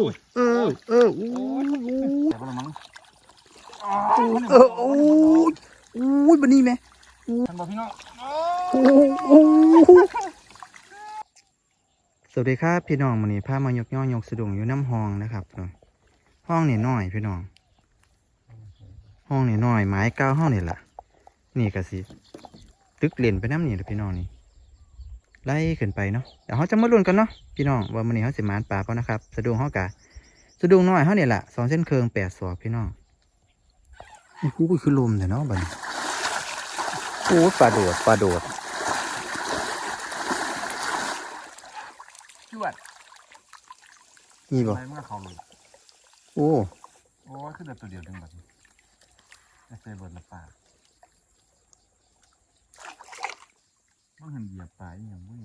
อเออเอออู้อู้แต่ก็ละมั้งเออโอ้ยอู้ยบันนี้ไหมท่านบอกพี่น้องโอ้โอ้สวัสดีครับพี่น้องวันนี้พามายกย่อยกสะดุงอยู่น้ำห้องนะครับห้องนี่น้อยพี่น้อง ห้องนี่น้อยไม้เก้าห้องนี่แหละนี่ก็สิตึกเล่นไปน้ำนี่แหละพี่น้องนี่ ไล่ขึ้นไปเนาะเดี๋ยวเขาจะมาลุ้นกันเนาะพี่น้องว่ามันนี้เขาสิมานปลาก็นะครับ สะดุงเขากะสะดุงน้อยเขาเนี่ยแหละสองเส้นเคืองแปดศอกพี่น้องนี่กูก็คือลมแต่เนาะบัดนโอ้ยปลาโดดปลาโดดจวดนี่บ่อะไรมันก็เขาเลยโอ้โอ้ยขึ้นแต่ตัวเดียวดึงแบบนี้ไม่ใช่เบิร์ดละป่า มันเห็นเหยียบป่าอหย่างบุ้ย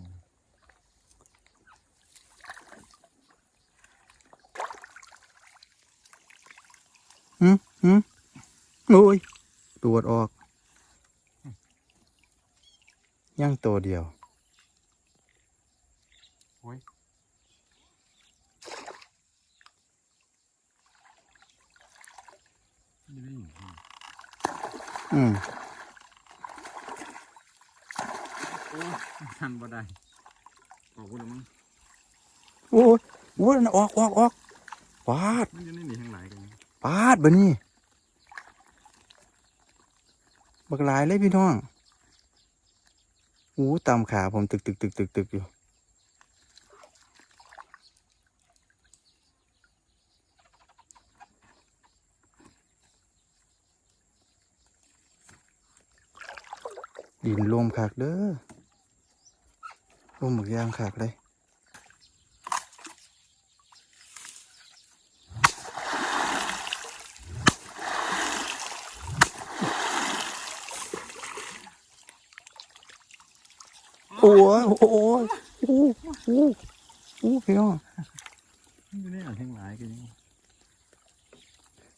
หืมหืมโอ้ยตรวจออก ย่างตัวเดียวโอ้ยนี่ไม่อยู่ที่อืม โอ้ย ทันบ่ได้ออกกูแล้วมั้งโอ้ยโอ้ยนั่นออกออกออกปาดมันจะนี่หนีทางไหนกันปาดบะนี่บักหลายเลยพี่น้องอู้ตามขาผมตึกตึกตึกตึกตึกอยู่ดินลมขากเด้อ ลมหมึกยางขากเลยโอ้ยโอ้ยโอ้ยโอ้ยโอ้ยพี่น้องมันจะนี่หนีทางไหนกันยัง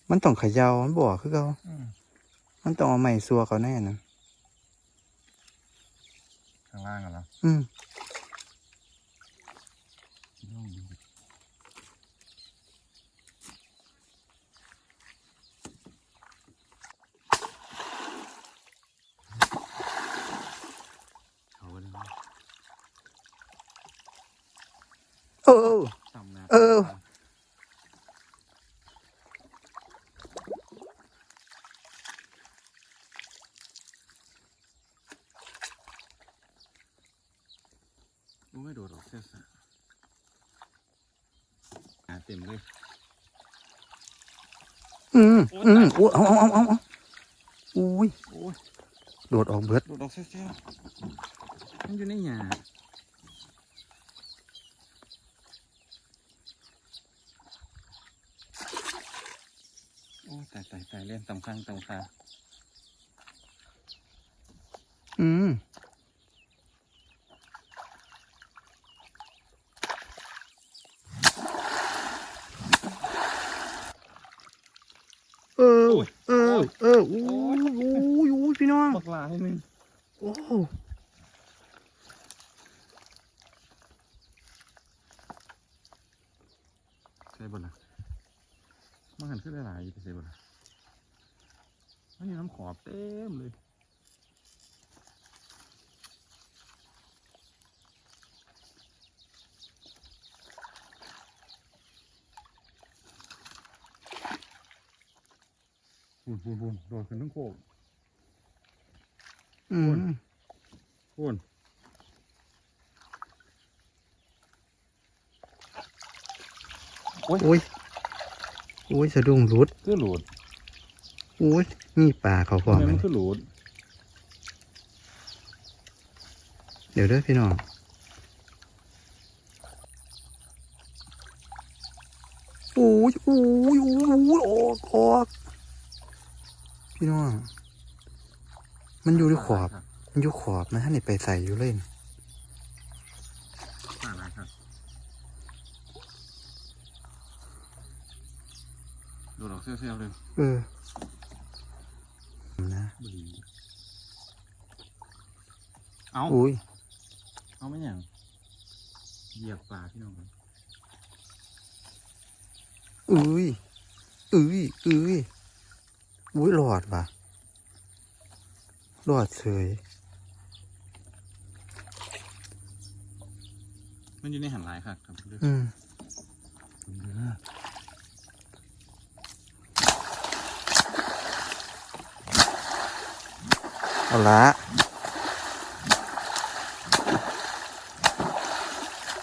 มันต้องเขยาวมันบ่อคือเขามันต้องเอาไม้ซัวเขาแน่นะข้างล่างกันแล้วอืม ต้องดูเขาเลยนะ เออ ต่ำนะ เออ โอ้ยโดดออกเสียสะหาเต็มเลยอืมอืมโอ้ยเอาเอาเอาเอาเอาโอ้ยโอ้ยโดดออกเบิดโดดออกเสียเสียมันอยู่ในหยาโอ้ยตายตายตายเล่นตำข้างตำขาอืมเอเออเออโอ้ยโอ้ยโอ้ยพี่น้องบักหลาใหนึงโอ้ใช่บ่ล่ะมันหันขึ้นได้หลายอยู่ใช่บ่ล่ะมันอยู่น้ำขอบเต็มเลย บูนบูนบูนโดดขึ้นทั้งโคกอืมบูนโอ้ยโอ้ยสะดุ้งรุดคือหลุดโอ้ยมีปลาเขาพร้อมทำไมเลมัยนคือหลุดเดี๋ยวเด้อพี่น้องโอ้ยโอ้ยโอ้ยโอ้ยออกออก พี่น้อง มันอยู่ในขอบ มันอยู่ขอบนะท่านนี่ไปใส่อยู่เล่นป่าอะไรครับโดดออกเซี่ยวๆเลยเออนะบุรีเอาอุ้ย เอาไม่อย่างเหยียบป่าพี่น้องกันอุ้ยอุ้ยอุ้ย อุ้ยหลอดว่ะหลอดเฉยมันอยู่ในหันหลายค่ะครับเด้ออืมเด้อเอาละ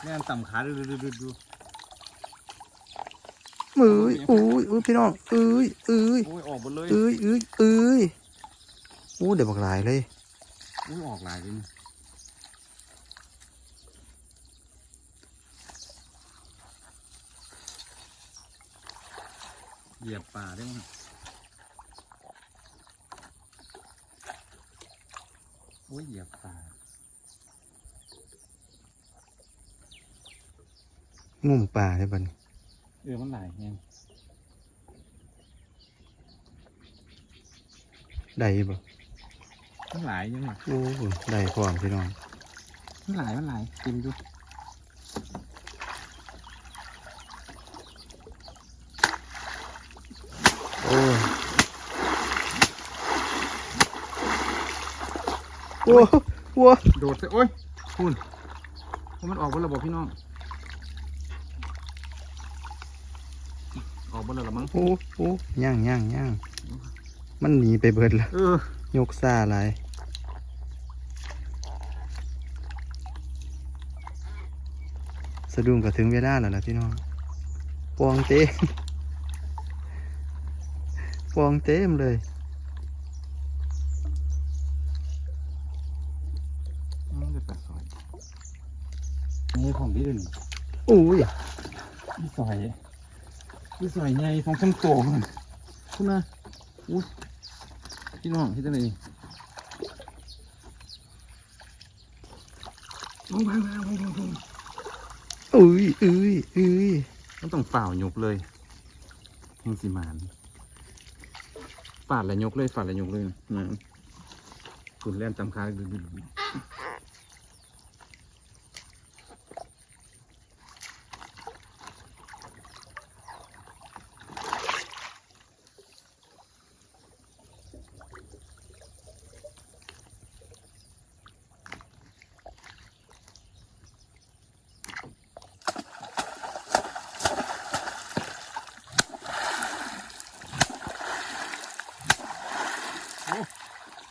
แม่นต่ำขาดูดูดูดูดู มืออุ้ยอุ้ยพี่น้องอุ้ยอุ้ยโอ้ยออกหมดเลยอุ้ยอุ้ยอุ้ยอู้เดี๋ยวบักหลายเลยโอ้ยออกหลายเลยนี่เหยียบป่าได้มั้งโอ้ยเหยียบป่า งุ่มป่าได้บัดน เออมันหลายแฮงได้บ่มันหลายยังไงโอ้ได้พร้อมพี่น้องมันหลายมันหลายกินดูโอ้ยโอ้โหโดดไปโอ้ยคุณเพราะมันออกบนระบบพี่น้อง ออกบนระบบมั้งโอ้โอ้ย่างย่างย่างมันหนีไปเบิดแล้วเออยกซ่าหลายสะดุ้งก็ถึงเวลาแล้วล่ะพี่น้องปองเต็มปองเต็มเลยอืมเดี๋ยวแปดซอยนี่ของพี่เด่นอุ้ยพี่ซอย พี่ซอยใหญ่ของชั้นโตมันคุณนะอุ้ยพี่น้องที่ตรงไหนลงไปลงไปลงไปอุ้ยอุ้ยอุ้ยมันต้องเปล่ายกเลยแหงสีมานฝาดและยกเลยฝาดและยกเลยนะคุณเล่นจำค้าดูดูดู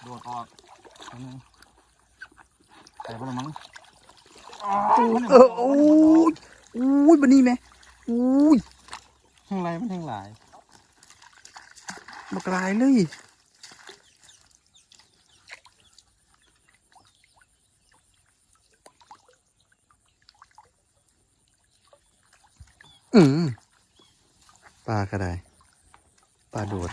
โดดออกอันนึง ใส่ไปละมั้งเออโอ้ยอุ้ยบันนี้ไหมอุ้ยแห้งไรมันแห้งหลายมากลายเลยอืมปลาก็ได้ปลาโดด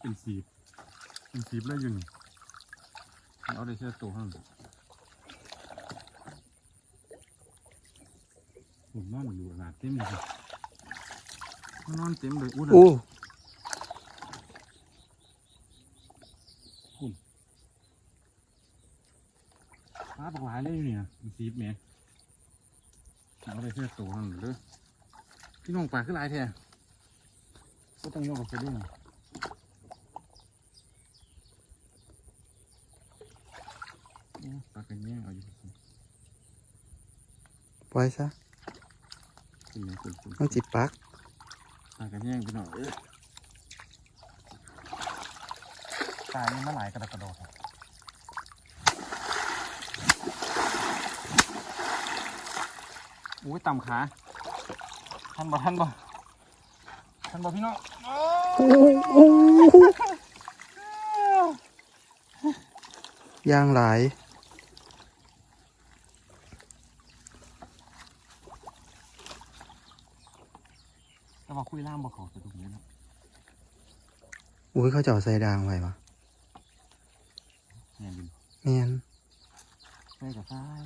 เป็น สีบเป็นสีบเลยอยู่นี่เอาได้เชื่อตัวข้างหลังผมนอนอยู่หลาดเต็มเลยครับมันนอนเต็มเลยอุ้ยโอ้ฟ้าปากหลายเลยอยู่นี่นะเป็นสีบแหม่เอาได้เชื่อตัวข้างหลังเลยพี่น้องปลาขึ้นหลายแท้ก็ต้องยกออกไปด้วยนะ โอ้ ปลากันแย่งเอาอยู่สิปล่อยซะเป็นยังคุณคุณมันจิปักปลากันแย่งไปหน่อยเอ้ยปลายังมาหลายกระดกกระโดดครับโอ้ยต่ำขาท่านบ่ท่านบ่ท่านบ่พี่น้องโอ้โอ้ยางหลาย แต่ว่า คุยล่ามบ่เขาจะตรงนี้นะอุ้ยเขาจะเอาใส่ดางไว้ปะแง่ดินแม่นใส่กับซ้าย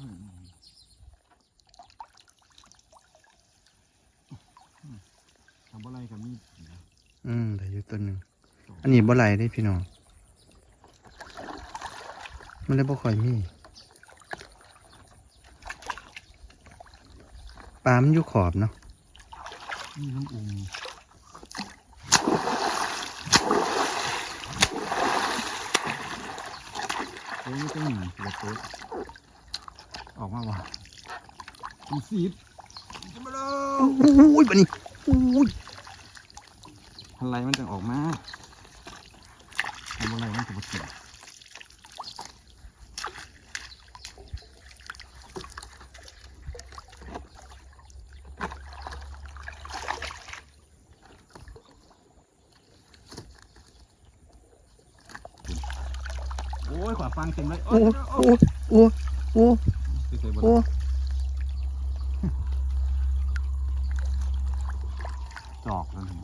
ทำอะไรกับมีดนะอืมแต่อยู่ตัวหนึ่งอันนี้บ่ไหลเด้พี่น้องมันเลยบ่ค่อยมีปลามันอยู่ขอบเนาะ นี่น้ำอุ่มเฮ้ยไม่ต้องหนีตัวโต๊ะออกมาว่ะมีซีดอุ้ยบัดนี้อุ้ยอะไรมันจะออกมาทำอะไรมันจะมาเสีย ยขวาฟังเต็มเลยโอ้โอ้โอ้โอ้เฉยๆบนโอ้จอกแล้วนี่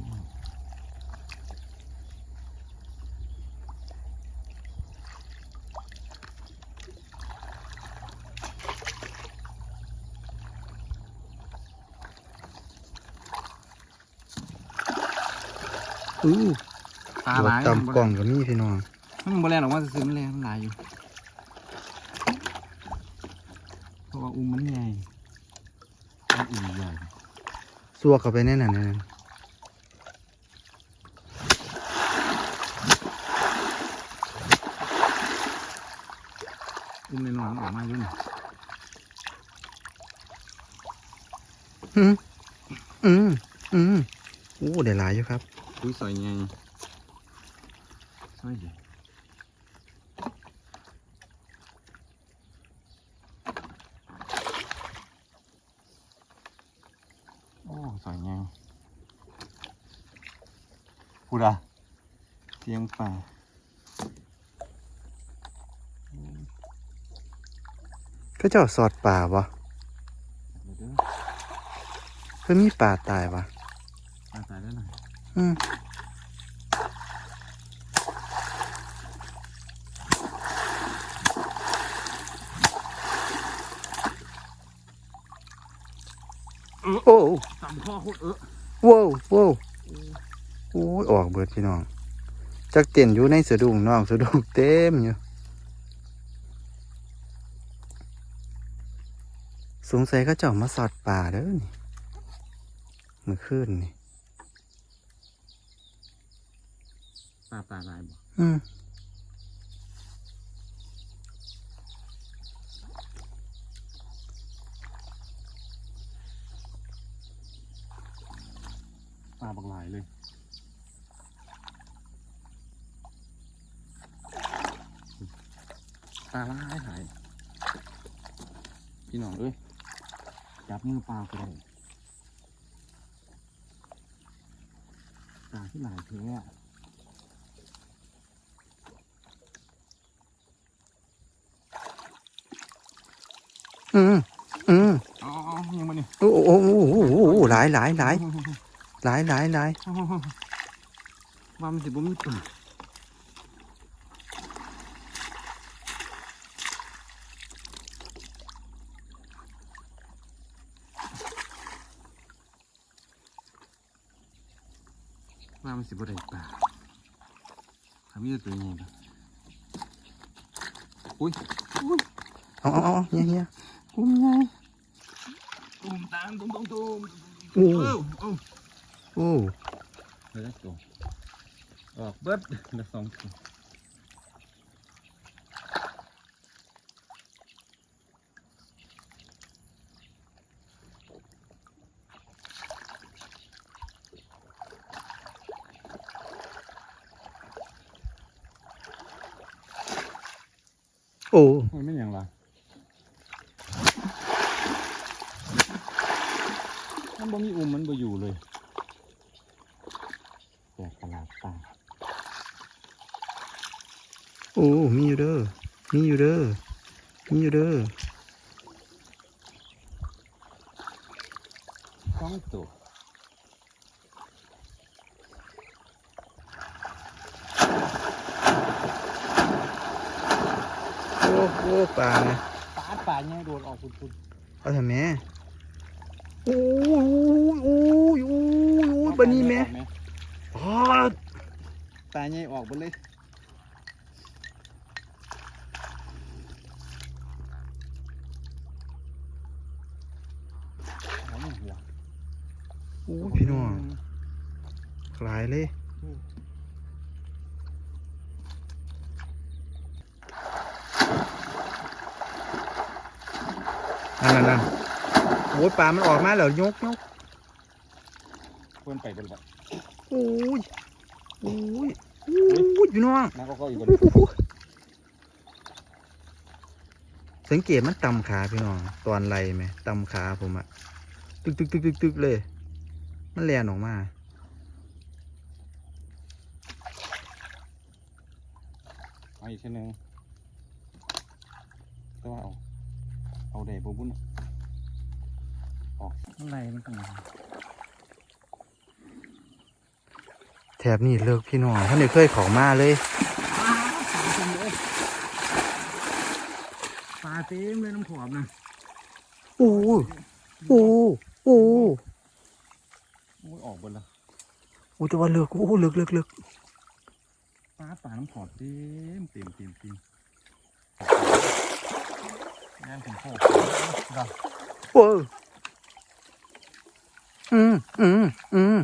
อู้ตาหลายต่ำกล่องก็มีพี่น้อง มันบแลนออกมาซื้อมันแลนมันหลายอยู่เพราะว่าอุ้มมันใหญ่มันอุ้มใหญ่ซัวเข้าไปแน่นอนแน่นอนอุ้มในนอนๆมันออกมาอยู่นี่อืมอืมอืมโอ้ได้หลายอยู่ครับอุ้ยสอยใหญ่สอยใหญ่ สอยใหญ่พูดอะเสียงป่าก็เจ้าสอดป่าบ่เดี๋ยวเด้อเพิ่นมีป่าตายวะปลาตายได้หน่อยอืม โอ้ตำข้อโคตรเออโว้วโว้วโอ้ยออกเบิดพี่น้องจักเต้นอยู่ในสะดุ้งน้องสะดุ้งเต็มอยู่สงสัยเขาเจ้ามาสอดป่าเด้อนี่เมื่อคืนนี่ปลาปลาลายบ่อืม ปลาบักหลายเลยปลาลายหายพี่น้องเอ้ยจับมือปลาไปเลยปลาที่หลายเท่อะอืมอืมเอ๋อายังมาเนี่ยโอ้โอ้โอ้โอ้โอ้โอ้หลายหลายหลาย หลายหลายหลายว่ามันสิบ่มีปลาว่ามันสิบ่ได้ปลาถ้ามีแต่ตัวใหญ่ปะอุ้ยอุ้ยเอาเอาเอาเฮียเฮียอุ้มไงอุ้มตามตุ้มตุ้มตุ้มโอ้เอ้าเอ้า โอ้เฮ้ยตัวออกเบิดเดี๋ยสองตัวโอ้มันไม่อย่างไรมันบ่มีอุ้มมันบ่อยู่เลยแปลกประหลาดตา โอ้มีอยู่เด้อ มีอยู่เด้อ มีอยู่เด้อสองตัวโอ้โอ้ปลาไงปลาปลาเนี่ยโดนออกคุณคุณเอาทำแม่โอ้ยโอ้ยโอ้ยโอ้ยโอ้ยปลานี้แม่อ๋อตาใหญ่ออกหมดเลยเอาไม่หัว โอ้พี่น้องหลายเลยนั่นนั่นนั่นโอ้ยปลามันออกมาแล้วยกยกเพื่อนไปบนบ่โอ้ยโอ้ยโอ้ยพี่น้องนักก็ก็อยู่บนโอ้โหสังเกตมันตำขาพี่น้องตอนไรไหมตำขาผมอะตึกตึกตึกตึกตึกเลย มันแลนออกมา เอาอีกเช่นหนึ่งก็ว่าเอาเอาได้บ่บุญออกอะไรมันต้องแถบนี้เลิกพี่น้องท่านเด็เคยเของมาเลยปลาเต็มเลยน้ำขอบนะโอ้ยโอ้ยโอ้ยโอ้ยออกบนละโอ้ยแต่ว่าเลิกโอ้ยเลิกเลิกเลิก ปลาป่าน้ำขอดเต็มเต็มเต็มเต็มงานถึงโคกดอกโอ้ยอืมอืมอืม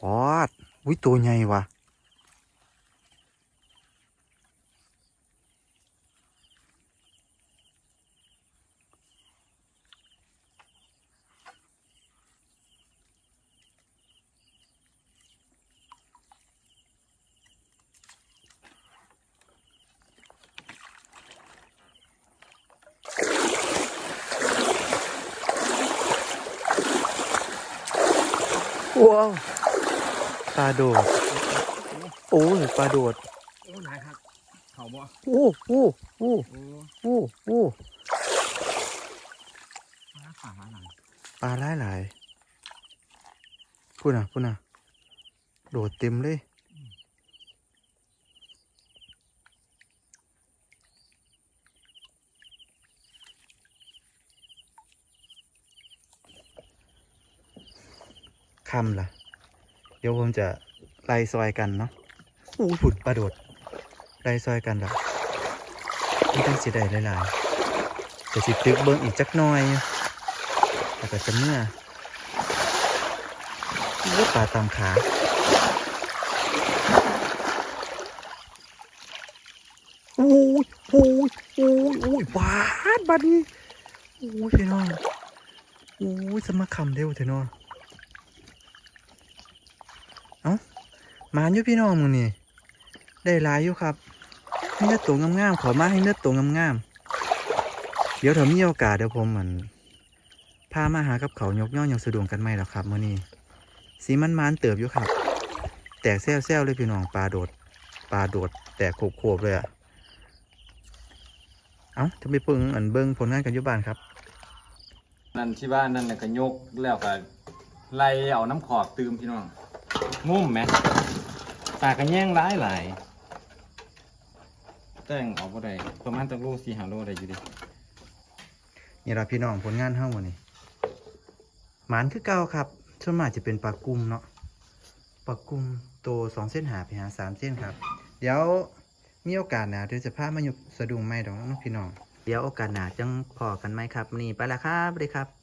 ปอดอุ้ยตัวใหญ่ว่ะ ว้าวปลาโดดโอ้ยปลาโดดโอ้หลายครับเขาบ่โอ้โอ้โอ้โอ้โอ้โอ้ปลาขาหลังปลาหลายหลายพูดน่ะพูดน่ะโดดเต็มเลย คำล่ะ เดี๋ยวผมจะไล่ซอยกันเนาะอู้ผุดปลาโดดไล่ซอยกันแบบนี่ต้องเสียดายหลายๆแต่สิตึกเบิ้งอีกจักหน่อยแล้วก็จะเมื่อว่าปลาตามขาโอ้ยโอ้ยโอ้ยโอ้ยบาดบาดนี้โอ้ยพี่น้องโอ้ยสมาคำเร็วเถอะเนาะเอ้า มาอยู่พี่น้องมึงนี่ได้หลายอยู่ครับมีเนื้อตัวงามๆขอมาให้เนื้อตัวงามๆเดี๋ยวถ้ามีโอกาสเดี๋ยวผมเหมือนพามาหากับเขายกย่องอย่างสะดวกกันไหมหรอครับมื่อนี้สีมันมันเติบอยู่ครับ แตกแซ่วๆเลยพี่น้องปลาโดดปลาโดด แตกโขบๆเลยอะเอ้าจะไปเพิ่งอันเบิ้งผลงานกันอยู่บ้านครับ นั่นที่บ้านนั่นน่ะก็ยกแล้วก็ไล่เอาน้ำขอบตืมพี่น้องงุ่มไหม ปลากระแย่งร้ายหลายแต่งเอาบ่ได้ประมาณตักโลสี่ห้าโลได้อยู่ดินี่ละพี่น้องผลงานเฮ้าวันนี้หมานคือเก่าครับส่วนมากจะเป็นปลากุมเนาะปลากุมโตสองเส้นหาไปหาสามเส้นครับ เดี๋ยวมีโอกาสหนาเดี๋ยวจะพามาอยู่สะดุงไม่ดอกเนาะพี่น้อง เดี๋ยวโอกาสหนาจังพอกันไหมครับ นี่ไปละครับสวัสดีครับ